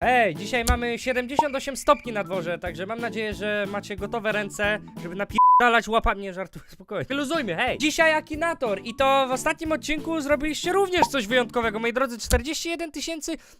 Ej, dzisiaj mamy 78 stopni na dworze, także mam nadzieję, że macie gotowe ręce, żeby napierdalać łapami. Nie żartuję, spokojnie. Luzujmy, hej! Dzisiaj Akinator i to w ostatnim odcinku zrobiliście również coś wyjątkowego, moi drodzy, 41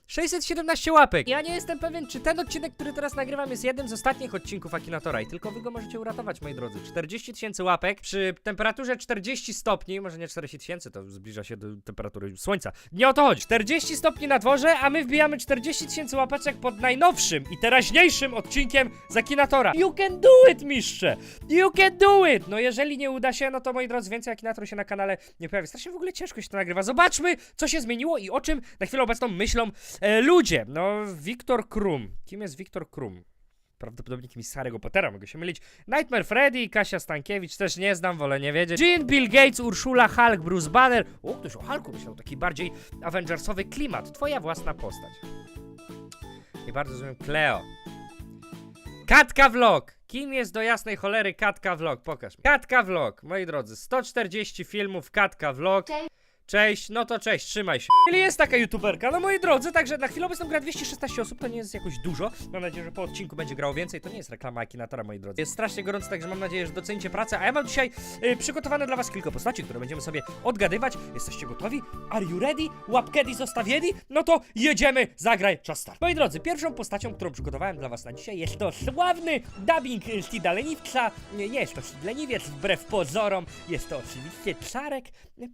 617 łapek. Ja nie jestem pewien, czy ten odcinek, który teraz nagrywam jest jednym z ostatnich odcinków Akinatora i tylko wy go możecie uratować, moi drodzy. 40 tysięcy łapek przy temperaturze 40 stopni, może nie 40 tysięcy, to zbliża się do temperatury słońca. Nie o to chodzi. 40 stopni na dworze, a my wbijamy 40 tysięcy łapeczek pod najnowszym i teraźniejszym odcinkiem z Akinatora. You can do it, mistrze! You can do it! No jeżeli nie uda się, no to moi drodzy, więcej Akinator się na kanale nie pojawi. Strasznie w ogóle ciężko się to nagrywa. Zobaczmy, co się zmieniło i o czym na chwilę obecną myślą e, ludzie. No, Wiktor Krum. Kim jest Wiktor Krum? Prawdopodobnie kimś z Harry'ego Pottera, mogę się mylić. Nightmare Freddy, Kasia Stankiewicz, też nie znam, wolę nie wiedzieć. Jean, Bill Gates, Urszula, Hulk, Bruce Banner. O, ktoś o Hulku myślał, taki bardziej Avengersowy klimat. Twoja własna postać. I bardzo rozumiem, Cleo. Katka Vlog! Kim jest do jasnej cholery Katka Vlog? Pokaż mi. Katka Vlog, moi drodzy, 140 filmów Katka Vlog. Cześć. No to cześć, trzymaj się. Czyli jest taka youtuberka, no moi drodzy, także na chwilę obecną gra 216 osób, to nie jest jakoś dużo. Mam nadzieję, że po odcinku będzie grało więcej, to nie jest reklama Akinatora, moi drodzy. Jest strasznie gorąco, także mam nadzieję, że docenicie pracę, a ja mam dzisiaj y, przygotowane dla was kilka postaci, które będziemy sobie odgadywać. Jesteście gotowi? Are you ready? Łapkedi zostawieni? No to jedziemy, zagraj, czas start. Moi drodzy, pierwszą postacią, którą przygotowałem dla was na dzisiaj jest to sławny dubbing Stida Leniwca. Nie, nie jest to Stid Leniwiec, wbrew pozorom. Jest to oczywiście Czarek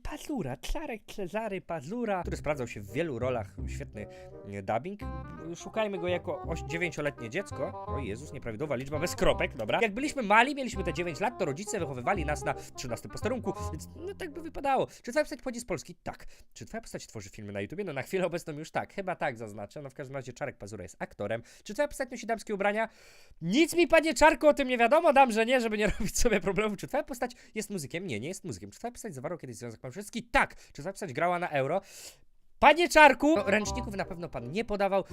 Pazura, Czarek Cezary Pazura, który sprawdzał się w wielu rolach. Świetny e, dubbing. Szukajmy go jako 9-letnie dziecko. O Jezus, nieprawidłowa liczba, bez kropek, dobra. Jak byliśmy mali, mieliśmy te 9 lat, to rodzice wychowywali nas na 13 posterunku, więc no tak by wypadało. Czy twoja postać pochodzi z Polski? Tak. Czy twoja postać tworzy filmy na YouTubie? No na chwilę obecną już tak. Chyba tak zaznaczę. No w każdym razie Czarek Pazura jest aktorem. Czy twoja postać nosi damskie ubrania? Nic mi, panie Czarku, o tym nie wiadomo. Dam, że nie, żeby nie robić sobie problemów. Czy twoja postać jest muzykiem? Nie, nie jest muzykiem. Czy twoja postać zawarła kiedyś związek małżeński? Tak. Czy twoja postać grała na euro? Panie Czarku! No, ręczników na pewno pan nie podawał.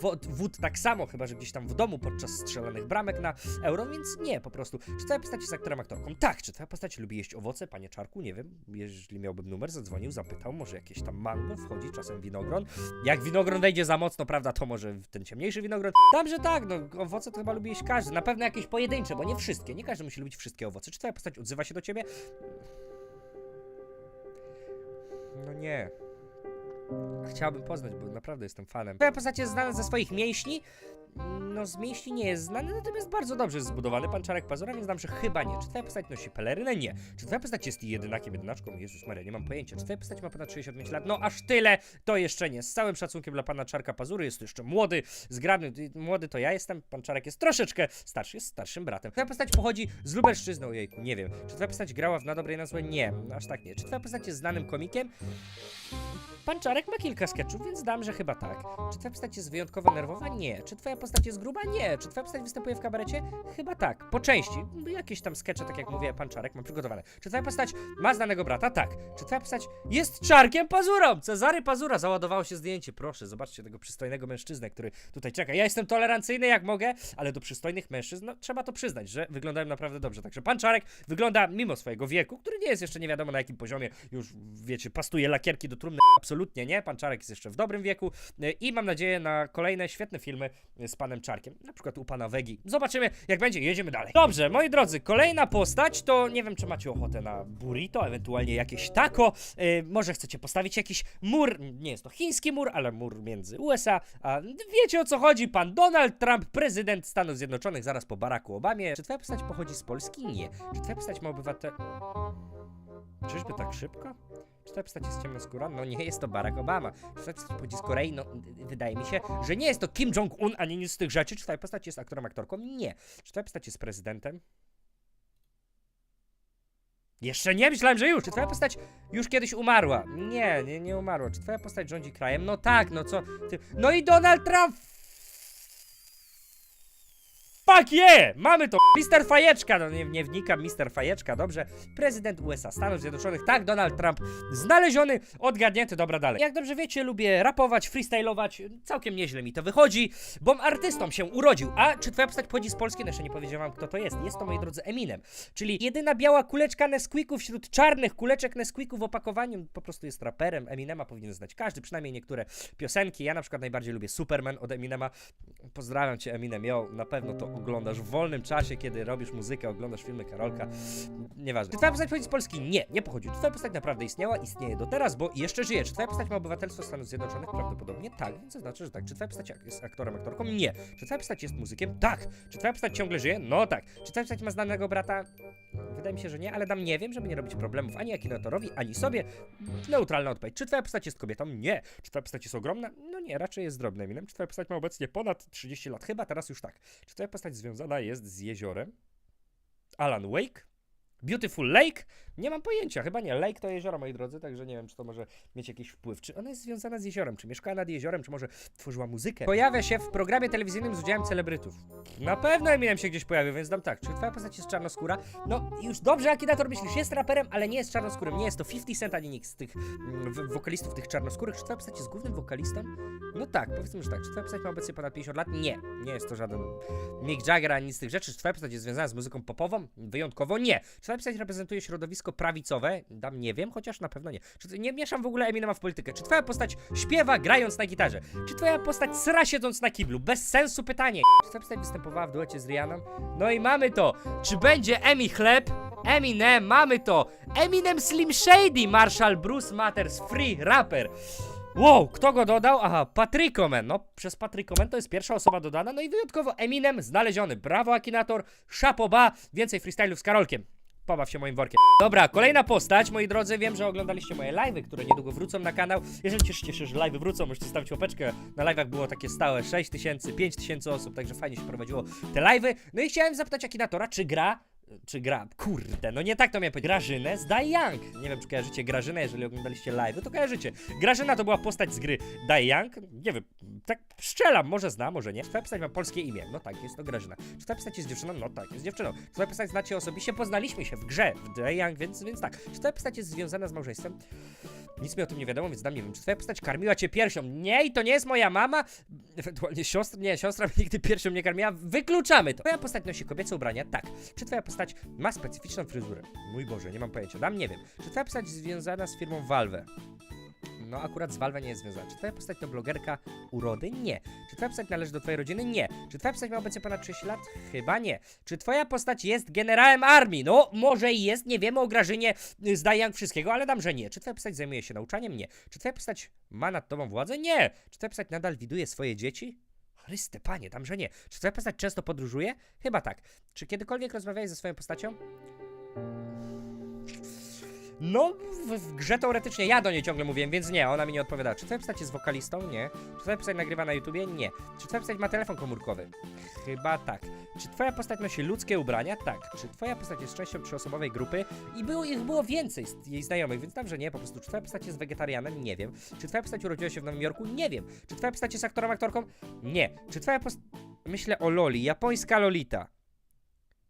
Wód, wód tak samo, chyba że gdzieś tam w domu podczas strzelanych bramek na euro, więc nie po prostu. Czy twoja postać jest aktorem, aktorką? Tak. Czy twoja postać lubi jeść owoce? Panie Czarku, nie wiem. Jeżeli miałbym numer, zadzwonił, zapytał, może jakieś tam mango wchodzi, czasem winogron. Jak winogron wejdzie za mocno, prawda, to może ten ciemniejszy winogron. Tam, że tak, no owoce to chyba lubi jeść każdy. Na pewno jakieś pojedyncze, bo nie wszystkie. Nie każdy musi lubić wszystkie owoce. Czy twoja postać odzywa się do ciebie? No nie. Chciałbym poznać, bo naprawdę jestem fanem. Twoja postać jest znana ze swoich mięśni. No, z mięśni nie jest znany, natomiast bardzo dobrze jest zbudowany pan Czarek Pazura, więc znam, że chyba nie. Czy twoja postać nosi pelerynę? Nie. Czy twoja postać jest jedynakiem, jedynaczką? Jezus Maria, nie mam pojęcia. Czy twoja postać ma ponad 65 lat? No, aż tyle to jeszcze nie. Z całym szacunkiem dla pana Czarka Pazury, jest jeszcze młody, zgrabny. Młody to ja jestem, pan Czarek jest troszeczkę starszy, jest starszym bratem. Twoja postać pochodzi z Lubelszczyzny, ojejku, nie wiem. Czy twoja postać grała w Na Dobre i Na Złe? Nie, aż tak nie. Czy twoja postać jest znanym komikiem? Pan Czarek ma kilka sketchów, więc dam, że chyba tak. Czy twoja postać jest wyjątkowo nerwowa? Nie. Czy twoja postać jest gruba? Nie. Czy twoja postać występuje w kabarecie? Chyba tak. Po części. Jakieś tam skecze, tak jak mówię, pan Czarek mam przygotowane. Czy twoja postać ma znanego brata? Tak. Czy twoja postać jest Czarkiem Pazurą? Cezary Pazura. Załadowało się zdjęcie. Proszę, zobaczcie tego przystojnego mężczyznę, który tutaj czeka. Ja jestem tolerancyjny jak mogę, ale do przystojnych mężczyzn, no trzeba to przyznać, że wyglądają naprawdę dobrze. Także pan Czarek wygląda mimo swojego wieku, który nie jest jeszcze nie wiadomo na jakim poziomie, już wiecie, pastuje lakierki do trumny, absolutnie nie. Pan Czarek jest jeszcze w dobrym wieku y, i mam nadzieję na kolejne świetne filmy y, z panem Czarkiem. Na przykład u pana Wegi. Zobaczymy, jak będzie, jedziemy dalej. Dobrze, moi drodzy, kolejna postać to nie wiem, czy macie ochotę na burrito, ewentualnie jakieś taco. Y, może chcecie postawić jakiś mur. Nie jest to chiński mur, ale mur między USA. A wiecie o co chodzi? Pan Donald Trump, prezydent Stanów Zjednoczonych, zaraz po Baracku Obamie. Czy twoja postać pochodzi z Polski? Nie. Czy twoja postać ma obywatel. Czyżby tak szybko? Czy ta postać jest ciemnoskóra? No nie jest to Barack Obama. Czy ta postać z Korei? No wydaje mi się, że nie jest to Kim Jong-un, ani nic z tych rzeczy. Czy ta postać jest aktorem, aktorką? Nie. Czy ta postać jest prezydentem? Jeszcze nie, myślałem, że już. Czy twoja postać już kiedyś umarła? Nie, nie, nie umarła. Czy twoja postać rządzi krajem? No tak, no co ty... No i Donald Trump! Fuck yeah! Mamy to! Mister Fajeczka! No nie, nie wnikam, Mister Fajeczka, dobrze. Prezydent USA, Stanów Zjednoczonych, tak, Donald Trump. Znaleziony, odgadnięty, dobra, dalej. Jak dobrze wiecie, lubię rapować, freestylować. Całkiem nieźle mi to wychodzi, bom artystą się urodził. A czy twoja postać pochodzi z Polski? No jeszcze nie powiedziałem wam, kto to jest. Jest to, moi drodzy, Eminem. Czyli jedyna biała kuleczka Nesquiku wśród czarnych kuleczek Nesquiku w opakowaniu. Po prostu jest raperem. Eminema powinien znać każdy, przynajmniej niektóre piosenki. Ja na przykład najbardziej lubię Superman od Eminema. Pozdrawiam cię, Eminem. Jo, na pewno to oglądasz w wolnym czasie, kiedy robisz muzykę, oglądasz filmy Karolka. Nieważne. Czy twoja postać pochodzi z Polski? Nie, nie pochodzi. Czy twoja postać naprawdę istniała? Istnieje do teraz, bo jeszcze żyje. Czy twoja postać ma obywatelstwo Stanów Zjednoczonych? Prawdopodobnie tak, więc to znaczy, że tak. Czy twoja postać jest aktorem, aktorką? Nie. Czy twoja postać jest muzykiem? Tak. Czy twoja postać ciągle żyje? No tak. Czy twoja postać ma znanego brata? Wydaje mi się, że nie, ale dam nie wiem, żeby nie robić problemów ani akinatorowi, ani sobie. Neutralna odpowiedź. Czy twoja postać jest kobietą? Nie. Czy twoja postać jest ogromna? No nie, raczej jest drobna. Eminem. Czy twoja postać ma obecnie ponad 30 lat? Chyba teraz już tak. Czy twoja postać związana jest z jeziorem? Alan Wake? Beautiful Lake? Nie mam pojęcia, chyba nie. Lake to jezioro, moi drodzy, także nie wiem, czy to może mieć jakiś wpływ. Czy ona jest związana z jeziorem? Czy mieszkała nad jeziorem? Czy może tworzyła muzykę? Pojawia się w programie telewizyjnym z udziałem celebrytów. Na pewno Eminem się gdzieś pojawił, więc dam tak. Czy twoja postać jest czarnoskóra? No, już dobrze, Akinator myślisz, jest raperem, ale nie jest czarnoskórym. Nie jest to 50 Cent ani nikt z tych mm, w- wokalistów, tych czarnoskórych. Czy twoja postać jest głównym wokalistą? No tak, powiedzmy, że tak. Czy twoja postać ma obecnie ponad 50 lat? Nie. Nie jest to żaden Mick Jagger ani nic z tych rzeczy. Czy twoja postać jest związana z muzyką popową? Wyjątkowo nie. Czy twoja postać reprezentuje środowisko prawicowe? Dam nie wiem, chociaż na pewno nie. Czy nie mieszam w ogóle Eminema w politykę. Czy twoja postać śpiewa grając na gitarze? Czy twoja postać sra siedząc na kiblu? Bez sensu pytanie. Czy twoja postać występowała w duecie z Rihanną? No i mamy to. Czy będzie Emi Chleb? Eminem, mamy to. Eminem Slim Shady, Marshall Bruce Matters, free rapper. Wow, kto go dodał? Aha, Patrikomen. No, przez Patrikomen to jest pierwsza osoba dodana, no i wyjątkowo Eminem znaleziony. Brawo, Akinator, szapoba, więcej freestyle'ów z Karolkiem. Pobaw się moim workiem. Dobra, kolejna postać, moi drodzy, wiem, że oglądaliście moje live'y, które niedługo wrócą na kanał. Jeżeli się, że live'y wrócą, możecie stawić łapeczkę. Na live'ach było takie stałe 6 tysięcy, 5 tysięcy osób, także fajnie się prowadziło te live'y. No i chciałem zapytać Akinatora, czy gra czy gra, kurde, no nie tak to miałem powiedzieć, Grażynę z Die Young. Nie wiem, czy kojarzycie Grażynę, jeżeli oglądaliście live, to kojarzycie. Grażyna to była postać z gry Die Young, nie wiem, tak strzelam, może zna, może nie. Czy twoja postać ma polskie imię? No tak, jest to Grażyna. Czy twoja postać jest dziewczyną? No tak, jest dziewczyną. Czy twoja postać znacie osobiście? Poznaliśmy się w grze, w Die Young, więc, więc tak. Czy twoja postać jest związana z małżeństwem? Nic mi o tym nie wiadomo, więc dam nie wiem. Czy twoja postać karmiła cię piersią? Nie, i to nie jest moja mama. Ewentualnie siostra, nie, siostra mnie nigdy piersią nie karmiła. Wykluczamy to. Twoja postać nosi kobiece ubrania? Tak. Czy twoja postać ma specyficzną fryzurę? Mój Boże, nie mam pojęcia. Dam nie wiem. Czy twoja postać związana z firmą Valve? No akurat z Valve nie jest związana. Czy twoja postać to blogerka urody? Nie. Czy twoja postać należy do twojej rodziny? Nie. Czy twoja postać ma obecnie ponad 30 lat? Chyba nie. Czy twoja postać jest generałem armii? No, może i jest, nie wiemy o Grażynie z wszystkiego, ale dam, że nie. Czy twoja postać zajmuje się nauczaniem? Nie. Czy twoja postać ma nad tobą władzę? Nie. Czy twoja postać nadal widuje swoje dzieci? Chryste, panie, dam, że nie. Czy twoja postać często podróżuje? Chyba tak. Czy kiedykolwiek rozmawiałeś ze swoją postacią? No, w, w grze teoretycznie ja do niej ciągle mówiłem, więc nie, ona mi nie odpowiada. Czy twoja postać jest wokalistą? Nie. Czy twoja postać nagrywa na YouTubie? Nie. Czy twoja postać ma telefon komórkowy? Chyba tak. Czy twoja postać nosi ludzkie ubrania? Tak. Czy twoja postać jest częścią trzyosobowej grupy? I było ich było więcej z jej znajomych, więc tam, nie, po prostu. Czy twoja postać jest wegetarianem? Nie wiem. Czy twoja postać urodziła się w Nowym Jorku? Nie wiem. Czy twoja postać jest aktorem, aktorką? Nie. Czy twoja postać... Myślę o Loli, japońska Lolita.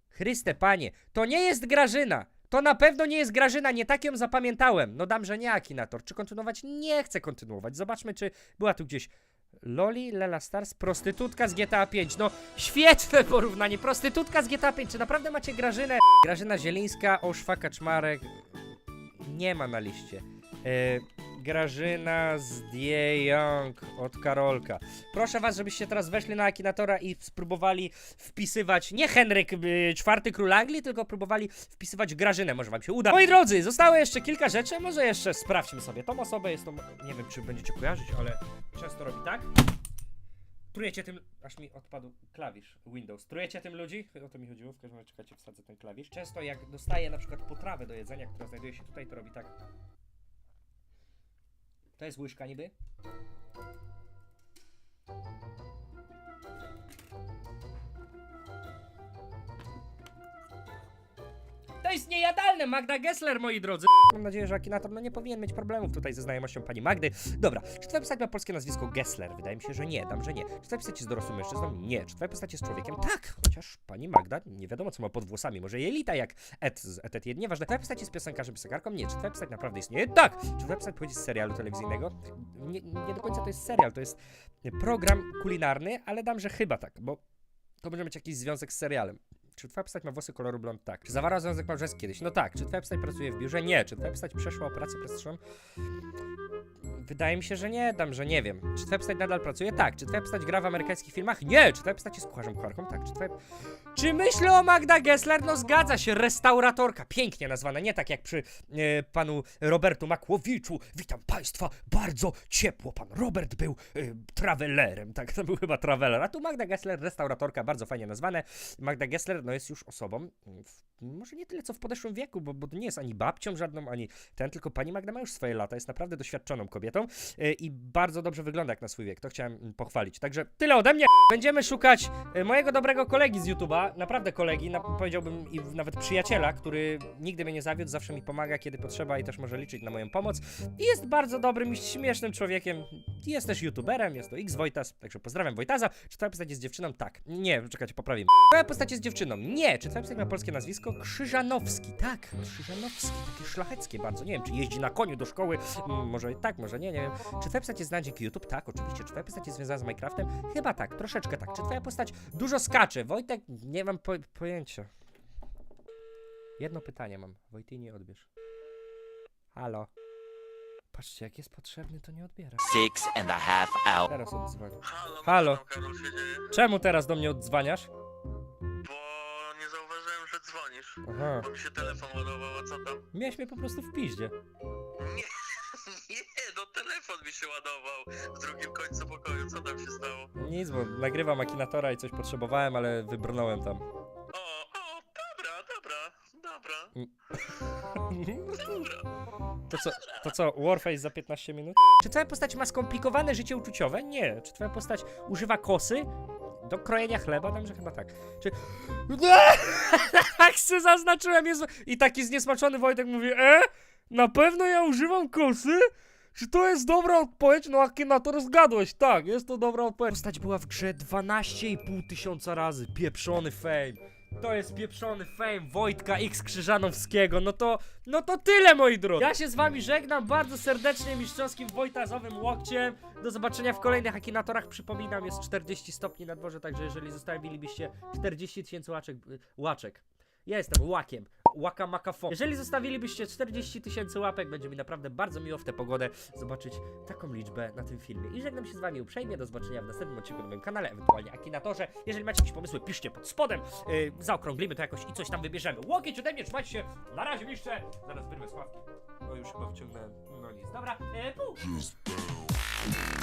Chryste, panie, to nie jest Grażyna! To na pewno nie jest Grażyna, nie tak ją zapamiętałem. No dam, że nie Akinator. Czy kontynuować? Nie chcę kontynuować. Zobaczmy, czy była tu gdzieś Loli, Lela Stars, prostytutka z GTA 5. No, świetne porównanie. Prostytutka z GTA 5. Czy naprawdę macie Grażynę? Grażyna Zielińska, Oszwa Kaczmarek. Nie ma na liście. E, Grażyna z Die Young od Karolka. Proszę was, żebyście teraz weszli na Akinatora i spróbowali wpisywać nie Henryk y, czwarty król Anglii, tylko próbowali wpisywać Grażynę. Może wam się uda. Moi drodzy, zostało jeszcze kilka rzeczy. Może jeszcze sprawdźmy sobie tą osobę. Jest to, nie wiem czy będziecie kojarzyć, ale często robi tak. Trujecie tym, aż mi odpadł klawisz Windows. Trujecie tym ludzi? O to mi chodziło, w każdym razie czekajcie, wsadzę ten klawisz. Często jak dostaję na przykład potrawę do jedzenia, która znajduje się tutaj, to robi tak. To jest łyżka niby. To jest niejadalne! Magda Gessler, moi drodzy! Mam nadzieję, że Akinator no nie powinien mieć problemów tutaj ze znajomością pani Magdy. Dobra, czy twoja postać ma polskie nazwisko Gessler? Wydaje mi się, że nie, dam, że nie. Czy twoja postać jest dorosłym mężczyzną? Nie. Czy twoja postać jest człowiekiem? Tak! Chociaż pani Magda, nie wiadomo co ma pod włosami, może jelita jak Ed z Etet 1, nieważne. Twoja postać jest piosenkarzem, piosenkarką? Nie. Czy twoja postać naprawdę istnieje? Tak! Czy twoja postać pochodzi z serialu telewizyjnego? Nie, nie do końca to jest serial, to jest program kulinarny, ale dam, że chyba tak, bo to może mieć jakiś związek z serialem. Czy twoja postać ma włosy koloru blond? Tak. Czy zawarła związek małżeński kiedyś? No tak. Czy twoja postać pracuje w biurze? Nie. Czy twoja postać przeszła operację plastyczną? Wydaje mi się, że nie, dam, że nie wiem. Czy twoja postać nadal pracuje? Tak. Czy twoja postać gra w amerykańskich filmach? Nie. Czy twoja postać jest kucharzem, kucharką? Tak. Czy twoja... Czy myślę o Magda Gessler? No zgadza się, restauratorka. Pięknie nazwana, nie tak jak przy e, panu Robertu Makłowiczu. Witam państwa bardzo ciepło. Pan Robert był e, travelerem, tak, to był chyba traveler. A tu Magda Gessler, restauratorka, bardzo fajnie nazwane. Magda Gessler, no jest już osobą, mm, w, może nie tyle co w podeszłym wieku, bo, bo nie jest ani babcią żadną, ani ten, tylko pani Magda ma już swoje lata, jest naprawdę doświadczoną kobietą e, i bardzo dobrze wygląda jak na swój wiek. To chciałem pochwalić. Także tyle ode mnie. Będziemy szukać e, mojego dobrego kolegi z YouTube'a, naprawdę kolegi, na, powiedziałbym i nawet przyjaciela, który nigdy mnie nie zawiódł, zawsze mi pomaga, kiedy potrzeba i też może liczyć na moją pomoc. I jest bardzo dobrym i śmiesznym człowiekiem. Jest też YouTuberem, jest to X Wojtas, także pozdrawiam Wojtaza. Czy twoja postać jest dziewczyną? Tak. Nie, czekajcie, poprawię. Twoja postać jest dziewczyną? Nie. Czy twoja postać ma polskie nazwisko? Krzyżanowski. Tak, Krzyżanowski. Takie szlacheckie bardzo. Nie wiem, czy jeździ na koniu do szkoły. Mm, może tak, może nie, nie wiem. Czy twoja postać jest znana dzięki YouTube? Tak, oczywiście. Czy twoja postać jest związana z Minecraftem? Chyba tak, troszeczkę tak. Czy twoja postać dużo skacze? Wojtek, nie mam po pojęcia. Jedno pytanie mam. Wojtynie, odbierz. Halo. Patrzcie, jak jest potrzebny, to nie odbiera. Six and a half hours. Teraz odzwonię. Halo, Halo. co tam, Karol się dzieje? Czemu teraz do mnie odzwaniasz? Bo nie zauważyłem, że dzwonisz. Aha. Bo mi się telefon ładował, a co tam? Miałeś mnie po prostu w piździe. Mi się ładował w drugim końcu pokoju, co tam się stało? Nic, bo nagrywam Akinatora i coś potrzebowałem, ale wybrnąłem tam. O, o, dobra, dobra, dobra, dobra. To co, to co, Warface za 15 minut? Czy twoja postać ma skomplikowane życie uczuciowe? Nie. Czy twoja postać używa kosy do krojenia chleba? Dam, że chyba tak. Czy... Tak se zaznaczyłem, Jezu. I taki zniesmaczony Wojtek mówi, e? Na pewno ja używam kosy? Czy to jest dobra odpowiedź? No Akinator zgadłeś, tak, jest to dobra odpowiedź. Postać była w grze 12,5 tysiąca razy, pieprzony fame. To jest pieprzony fame Wojtka X Krzyżanowskiego. No to, no to tyle moi drodzy. Ja się z wami żegnam bardzo serdecznie mistrzowskim Wojtazowym łokciem. Do zobaczenia w kolejnych Akinatorach. Przypominam, jest 40 stopni na dworze, także jeżeli zostawilibyście 40 tysięcy łaczek, łaczek. Ja jestem łakiem. Łaka makafon. Jeżeli zostawilibyście 40 tysięcy łapek, będzie mi naprawdę bardzo miło w tę pogodę zobaczyć taką liczbę na tym filmie. I żegnam się z wami uprzejmie. Do zobaczenia w następnym odcinku na moim kanale, ewentualnie Akinatorze. Jeżeli macie jakieś pomysły, piszcie pod spodem. Yy, zaokrąglimy to jakoś i coś tam wybierzemy. Łokieć ode mnie, trzymajcie się. Na razie, mistrze. Zaraz wyrwę sławki. No już chyba wciągnąłem. No nic. Dobra, yy.